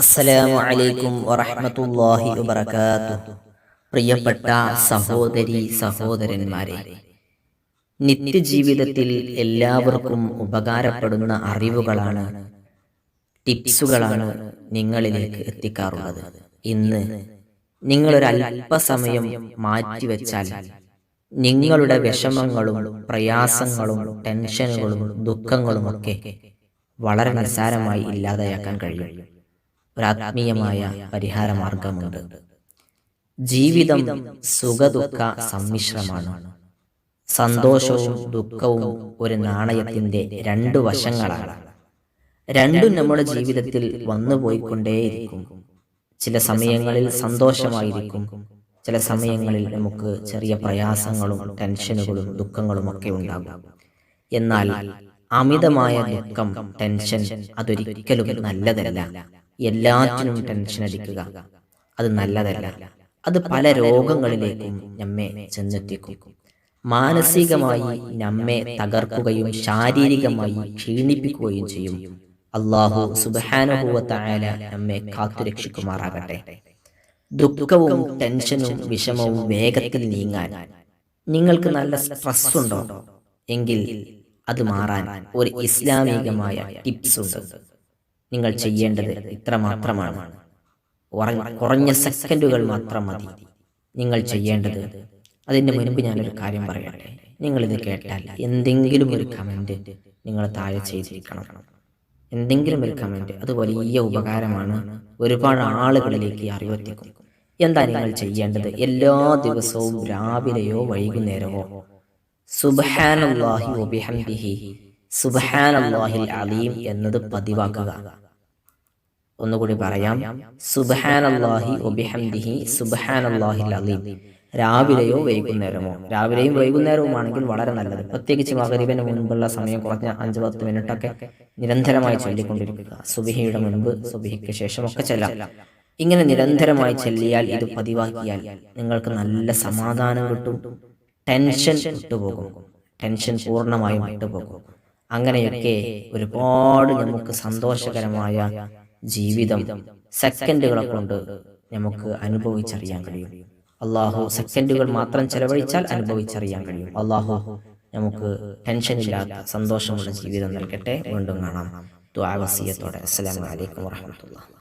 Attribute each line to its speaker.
Speaker 1: അസ്സലാമു അലൈക്കും വറഹ്മത്തുള്ളാഹി വബറകാതുഹു. പ്രിയപ്പെട്ട സഹോദരി സഹോദരന്മാരെ നിത്യജീവിതത്തിൽ എല്ലാവർക്കും ഉപകാരപ്പെടുന്ന അറിവുകളാണ് ടിപ്സുകളാണ് നിങ്ങളിലേക്ക് എത്തിക്കാറുള്ളത്. ഇന്ന് നിങ്ങളൊരു അല്പസമയം മാറ്റിവെച്ചാൽ നിങ്ങളുടെ വിഷമങ്ങളും പ്രയാസങ്ങളും ടെൻഷനുകളും ദുഃഖങ്ങളുമൊക്കെ വളരെ നിസ്സാരമായി ഇല്ലാതെയാക്കാൻ കഴിയും. ഒരാത്മീയമായ പരിഹാര മാർഗമുണ്ട് ജീവിതം സുഖദുഃഖ സമ്മിശ്രമാണ്. സന്തോഷവും ദുഃഖവും ഒരു നാണയത്തിന്റെ രണ്ടു വശങ്ങളാണ്. രണ്ടും നമ്മുടെ ജീവിതത്തിൽ വന്നുപോയിക്കൊണ്ടേയിരിക്കും. ചില സമയങ്ങളിൽ സന്തോഷമായിരിക്കും. ചില സമയങ്ങളിൽ നമുക്ക് ചെറിയ പ്രയാസങ്ങളും ടെൻഷനുകളും ദുഃഖങ്ങളും ഒക്കെ ഉണ്ടാകും. എന്നാൽ അമിതമായ ദുഃഖം ടെൻഷൻ അതൊരിക്കലും നല്ലതല്ല. എല്ലാറ്റിനും ടെൻഷൻ അടിക്കുക. അത് നല്ലതല്ല. അത് പല രോഗങ്ങളിലേക്കും നമ്മെ ചെന്നെത്തിക്കും. മാനസികമായി നമ്മെ തകർക്കുകയും ശാരീരികമായി ക്ഷീണിപ്പിക്കുകയും ചെയ്യും. അള്ളാഹു സുബാനുഭവത്തായ നമ്മെ കാത്തുരക്ഷിക്കുമാറാകട്ടെ. ദുഃഖവും ടെൻഷനും വിഷമവും വേഗത്തിൽ നീങ്ങാൻ നിങ്ങൾക്ക് നല്ല സ്ട്രെസ് ഉണ്ടോ എങ്കിൽ അത് മാറാൻ ഒരു ഇസ്ലാമികമായ ടിപ്സ് ഉണ്ട് നിങ്ങൾ ചെയ്യേണ്ടത് ഇത്ര മാത്രമാണ് കുറഞ്ഞ സെക്കൻഡുകൾ മാത്രം മതി. നിങ്ങൾ ചെയ്യേണ്ടത് അതിന് മുൻപ് ഞാനൊരു കാര്യം പറയട്ടെ. ഇത് കേട്ടാൽ എന്തെങ്കിലും ഒരു കമന്റ് നിങ്ങൾ താഴെ ചെയ്തിരിക്കണം. എന്തെങ്കിലും ഒരു കമന്റ് അത് വലിയ ഉപകാരമാണ്. ഒരുപാട് ആളുകളിലേക്ക് അറിവെത്തിക്കും. എന്താ നിങ്ങൾ ചെയ്യേണ്ടത്? എല്ലാ ദിവസവും രാവിലെയോ വൈകുന്നേരമോ? സുബഹാനല്ലാഹി വബിഹംദിഹി സുബഹാനല്ലാഹിൽ അലീം എന്നത് പതിവാക്കുക. ഒന്നുകൂടി പറയാം. സുബഹാനല്ലാഹി ഒബിഹംദിഹി സുബഹാനല്ലാഹിൽ അലീം. രാവിലെയോ വൈകുന്നേരമോ? രാവിലെയും വൈകുന്നേരവും ആണെങ്കിൽ വളരെ നല്ലത്. പ്രത്യേകിച്ച് മകരീബിന് മുൻപുള്ള സമയം കുറഞ്ഞ അഞ്ച് പത്ത് മിനിറ്റൊക്കെ നിരന്തരമായി ചൊല്ലിക്കൊണ്ടിരിക്കുക. സുബിഹിയുടെ മുൻപ് സുബിഹിക്ക് ശേഷമൊക്കെ ചെല്ലാം. ഇങ്ങനെ നിരന്തരമായി ചെല്ലിയാൽ ഇത് പതിവാക്കിയാൽ നിങ്ങൾക്ക് നല്ല സമാധാനം കിട്ടും ടെൻഷൻ വിട്ടുപോകും. ടെൻഷൻ പൂർണമായും വിട്ടുപോകും. അങ്ങനെയൊക്കെ ഒരുപാട് നമുക്ക് സന്തോഷകരമായ ജീവിതം സെക്കൻഡുകളെ കൊണ്ട് നമുക്ക് അനുഭവിച്ചറിയാൻ കഴിയും. അള്ളാഹു സെക്കൻഡുകൾ മാത്രം ചെലവഴിച്ചാൽ അനുഭവിച്ചറിയാൻ കഴിയും. അള്ളാഹു നമുക്ക് ടെൻഷൻ ടെൻഷനില്ലാത്ത സന്തോഷമുള്ള ജീവിതം നൽകട്ടെ. വീണ്ടും കാണാം. ദ്വാവസീയത്തോടെ അസ്സലാമലൈക്കും വാഹമത്തുള്ള